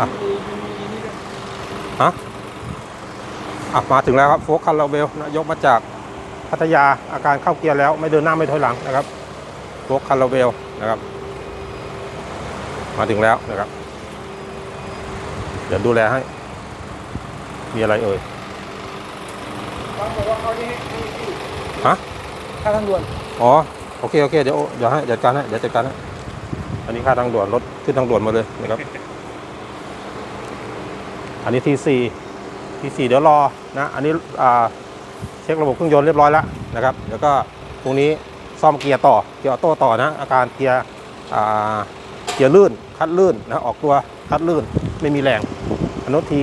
อะมีมีมีนี่ด้วยฮะอะมาถึงแล้วครับโฟกคาราเวลนะยกมาจากพัทยาอาการเข้าเกียร์แล้วไม่เดินหน้าไม่ถอยหลังนะครับโฟกคาราเวลนะครับ มาถึงแล้วนะครับ เดี๋ยวดูแลให้ มีอะไรเอ่ยบางบอกว่าเขาจะให้ให้ที่ฮะค่าทางด่วนอ๋อโอเคโอเคเดี๋ยวเดี๋ยวให้จัดการให้เดี๋ยวจัดการให้อันนี้ค่าทางด่วนรถขึ้นทางด่วนมาเลยนะครับ อันนี้ทีสี่ทีสี่เดี๋ยวรอนะ อันนี้เช็คระบบเครื่องยนต์เรียบร้อยแล้วนะครับ เดี๋ยวก็พรุ่งนี้ซ่อมเกียร์ต่อ เกียร์ออโต้ต่อนะ อาการเกียร์เกียร์ลื่น คัดลื่นนะ ออกตัวคัดลื่น ไม่มีแรงอันนู้นที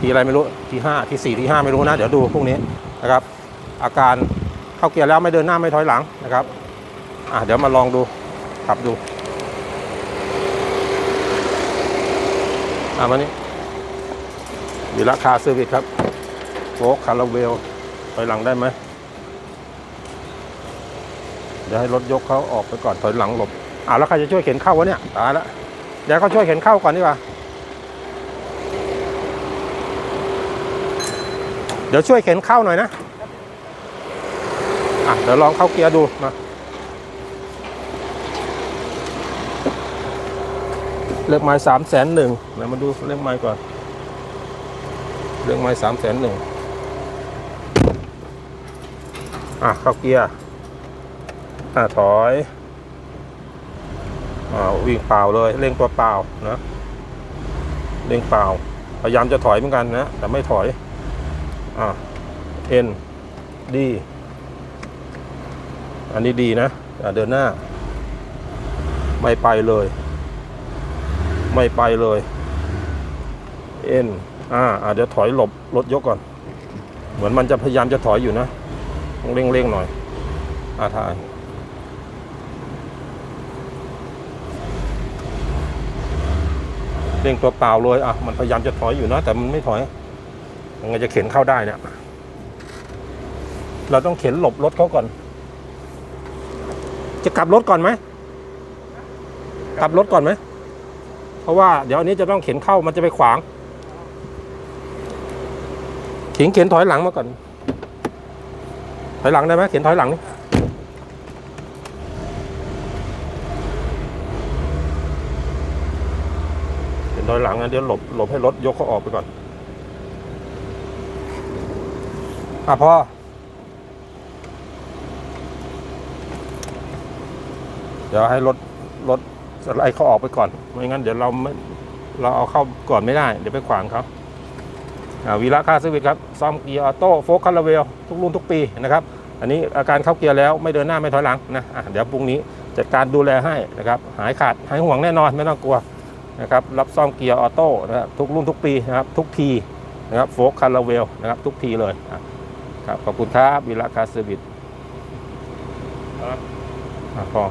ทีอะไรไม่รู้ ทีห้าทีสี่ทีห้าไม่รู้นะ เดี๋ยวดูพรุ่งนี้นะครับ อาการเข้าเกียร์แล้วไม่เดินหน้าไม่ถอยหลังนะครับ อะเดี๋ยวมาลองดูขับดู อะมานี่ีราคาเซอร์วิสครับโฟกคาราเวลถอยหลังได้ไหมเดี๋ยวให้รถยกเขาออกไปก่อนถอยหลังหลบอะแล้วใครจะช่วยเข็นเข้าวะเนี่ยตายละเดี๋ยวเขาช่วยเข็นเข้าก่อนดีกว่าเดี๋ยวช่วยเข็นเข้าหน่อยนะอะเดี๋ยวลองเข้าเกียร์ดูมาเลขไม้สามแสนหนึ่งเดี๋ยวมาดูเลขไม้ก่อน เลขไม้สามแสนหนึ่งอะเข้าเกียร์อะถอยอ่าวิ่งเปล่าเลยเร่งตัวเปล่านะเร่งเปล่า พยายามจะถอยเหมือนกันนะแต่ไม่ถอยอะเอ็นดีอันนี้ดีนะอะเดินหน้า ไม่ไปเลย ไม่ไปเลย เอ็นอ่าเดี๋ยวถอยหลบรถยกก่อน เหมือนมันจะพยายามจะถอยอยู่นะต้องเร่งเร่งหน่อยอาถ่ายเร่งตัวเปล่าเลยอะมันพยายามจะถอยอยู่นะ แต่มันไม่ถอยยังไงจะเข็นเข้าได้เนี่ยเราต้องเข็นหลบรถเขาก่อน จะกลับรถก่อนไหมกลับรถก่อนไหมเพราะว่าเดี๋ยวอันนี้จะต้องเข็นเข้ามันจะไปขวาง ข็นเข็นถอยหลังมาก่อน ถอยหลังได้ไหมเข็นถอยหลังนี่เข็นถอยหลังนะเดี๋ยวหลบหลบให้รถยกเขาออกไปก่อน อะพอเดี๋ยวให้รถรถสไลด์เขาออกไปก่อน ไม่งั้นเดี๋ยวเราไม่เราเอาเข้าก่อนไม่ได้ เดี๋ยวไปขวางเขา วีระค่าสวิตครับซ่อมเกียร์ออโต้โฟกคาราเวลทุกรุ่นทุกปีนะครับอันนี้อาการเข้าเกียร์แล้วไม่เดินหน้าไม่ถอยหลังนะะเดี๋ยวพรุ่งนี้จัดการดูแลให้นะครับหายขาดหายห่วงแน่นอนไม่ต้องกลัวนะครับรับซ่อมเกียร์ออโต้นะครับทุกรุ่นทุกปีนะครับทุกทีนะครับโฟกคาราเวลนะครับทุกทีเลยครับขอบคุณครับวีระคาสวิตครับพอ